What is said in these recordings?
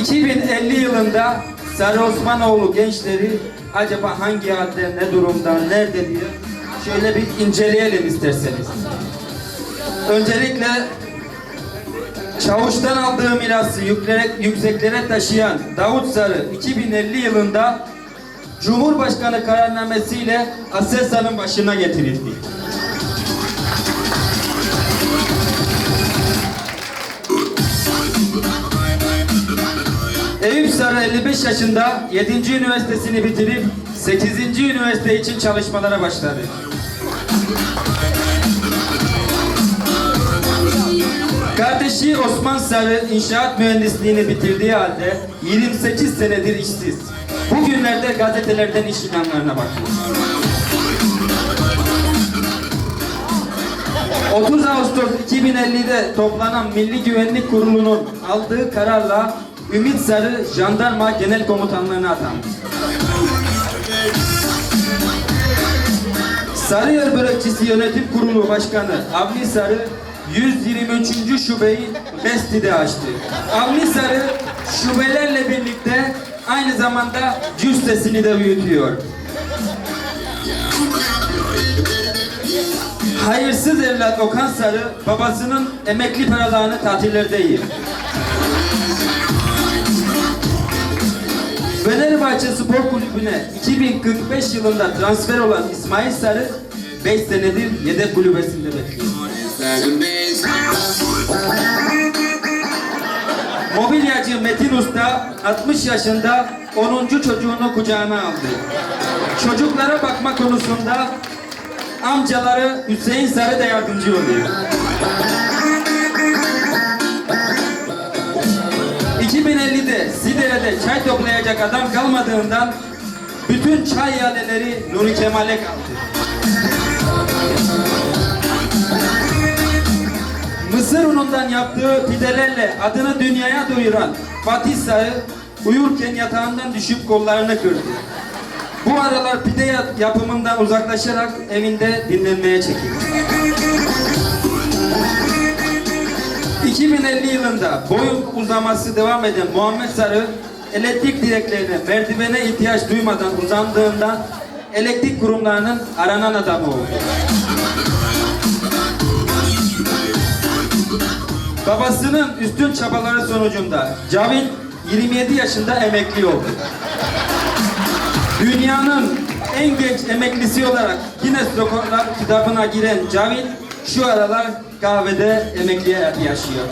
2050 yılında Sarı Osmanoğlu gençleri acaba hangi halde, ne durumda, nerede diye şöyle bir inceleyelim isterseniz. Öncelikle Çavuş'tan aldığı mirası yüklere, yükseklere taşıyan Davut Sarı 2050 yılında Cumhurbaşkanı kararnamesiyle Aselsan'ın başına getirildi. 55 yaşında 7. üniversitesini bitirip 8. üniversite için çalışmalara başladı. Kardeşi Osman Sarı inşaat mühendisliğini bitirdiği halde 28 senedir işsiz. Bugünlerde gazetelerden iş ilanlarına bakıyor. 30 Ağustos 2050'de toplanan Milli Güvenlik Kurulu'nun aldığı kararla Ümit Sarı Jandarma Genel Komutanlığı'na atandı. Sarıyer Börekçisi Yönetim Kurulu Başkanı Avni Sarı 123. şubeyi Besti'de açtı. Avni Sarı şubelerle birlikte aynı zamanda cüssesini de büyütüyor. Hayırsız evlat Okan Sarı babasının emekli paralarını tatillerde yer. Fenerbahçe Spor Kulübü'ne 2045 yılında transfer olan İsmail Sarı 5 senedir yedek kulübesinde bekliyor. Mobilyacı Metin Usta 60 yaşında 10. çocuğunu kucağına aldı. Çocuklara bakma konusunda amcaları Hüseyin Sarı da yardımcı oluyor. Sidere'de çay toplayacak adam kalmadığından bütün çay ihaleleri Nuri Kemal'e kaldı. Mısır unundan yaptığı pidelerle adını dünyaya duyuran Fatih Sarı uyurken yatağından düşüp kollarını kırdı. Bu aralar pide yap- yapımından uzaklaşarak evinde dinlenmeye çekildi. 2050 yılında boyun uzaması devam eden Muhammed Sarı elektrik direklerine merdivene ihtiyaç duymadan uzandığında elektrik kurumlarının aranan adamı oldu. Babasının üstün çabaları sonucunda Cavit 27 yaşında emekli oldu. Dünyanın en genç emeklisi olarak Guinness Rekorlar kitabına giren Cavit şu aralar kahvede emekliye yaşıyor.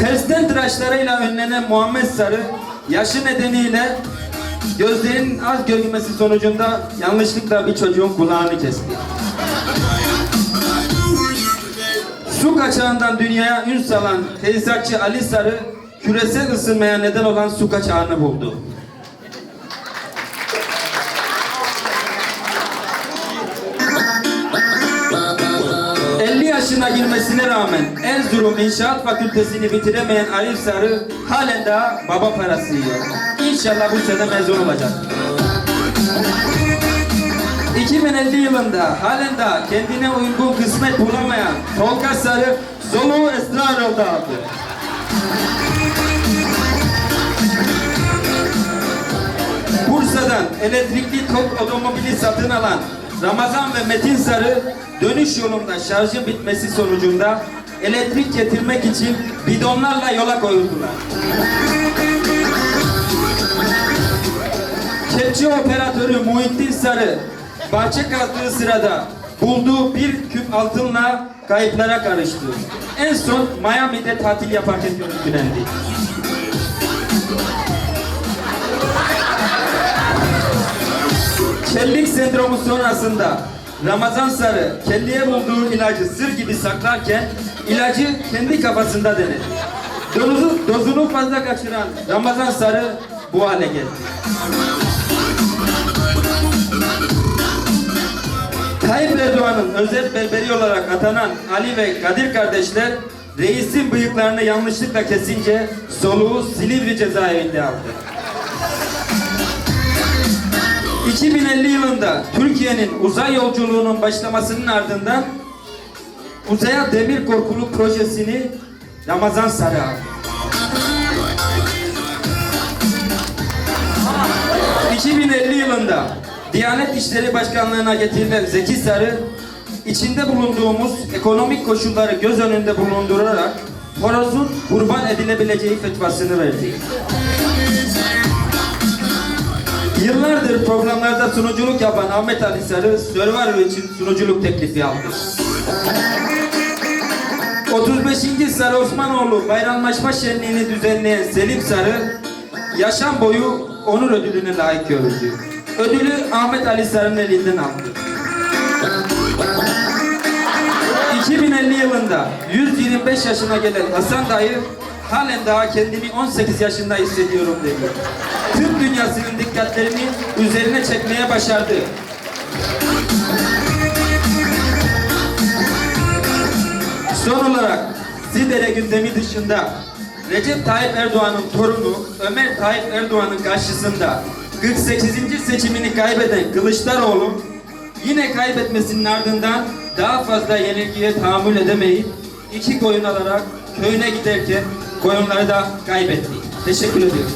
Tersten tıraşlarıyla önlenen Muhammed Sarı yaşı nedeniyle gözlerinin az görmesi sonucunda yanlışlıkla bir çocuğun kulağını kesti. Su kaçağından dünyaya ün salan tesisatçı Ali Sarı küresel ısınmaya neden olan su kaçağını buldu. Yaşına girmesine rağmen Erzurum İnşaat Fakültesini bitiremeyen Arif Sarı halen daha baba parası yiyor. İnşallah bu sene mezun olacak. 2050 yılında halen daha kendine uygun kısmet bulamayan Tolga Sarı soluğu esrar oldu aldı. Bursa'dan elektrikli tok otomobili satın alan Ramazan ve Metin Sarı dönüş yolunda şarjı bitmesi sonucunda elektrik getirmek için bidonlarla yola koyuldular. Kepçe operatörü Muhittin Sarı bahçe kazdığı sırada bulduğu bir küp altınla kayıplara karıştı. En son Miami'de tatil yaparken görüntülendi. Kellik sendromu sonrasında Ramazan Sarı kelliye bulduğu ilacı sır gibi saklarken ilacı kendi kafasında denedi. Dozu, dozunu fazla kaçıran Ramazan Sarı bu hale geldi. Tayyip Erdoğan'ın özel berberi olarak atanan Ali ve Kadir kardeşler reisin bıyıklarını yanlışlıkla kesince soluğu Silivri cezaevinde aldı. 2050 yılında Türkiye'nin uzay yolculuğunun başlamasının ardından uzaya demir korkuluk projesini Ramazan Sarıağ. 2050 yılında Diyanet İşleri Başkanlığı'na getirilen Zeki Sarı, içinde bulunduğumuz ekonomik koşulları göz önünde bulundurarak horozun kurban edilebileceği fetvasını verdi. Yıllardır programlarda sunuculuk yapan Ahmet Ali Sarı, Survivor için sunuculuk teklifi aldı. 35. Sarı Osmanoğlu bayramlaşma şenliğini düzenleyen Selim Sarı, yaşam boyu onur ödülüne layık görüldü. Ödülü Ahmet Ali Sarı'nın elinden aldı. 2050 yılında 125 yaşına gelen Hasan dayı halen daha kendimi 18 yaşında hissediyorum dedi. Tüm dünyasının dikkatlerini üzerine çekmeye başardı. Son olarak Sidere gündemi dışında Recep Tayyip Erdoğan'ın torunu Ömer Tayyip Erdoğan'ın karşısında 48. seçimini kaybeden Kılıçdaroğlu yine kaybetmesinin ardından daha fazla yenilgiye tahammül edemeyip iki koyun alarak köyüne giderken koyunları da kaybetti. Teşekkür ediyorum.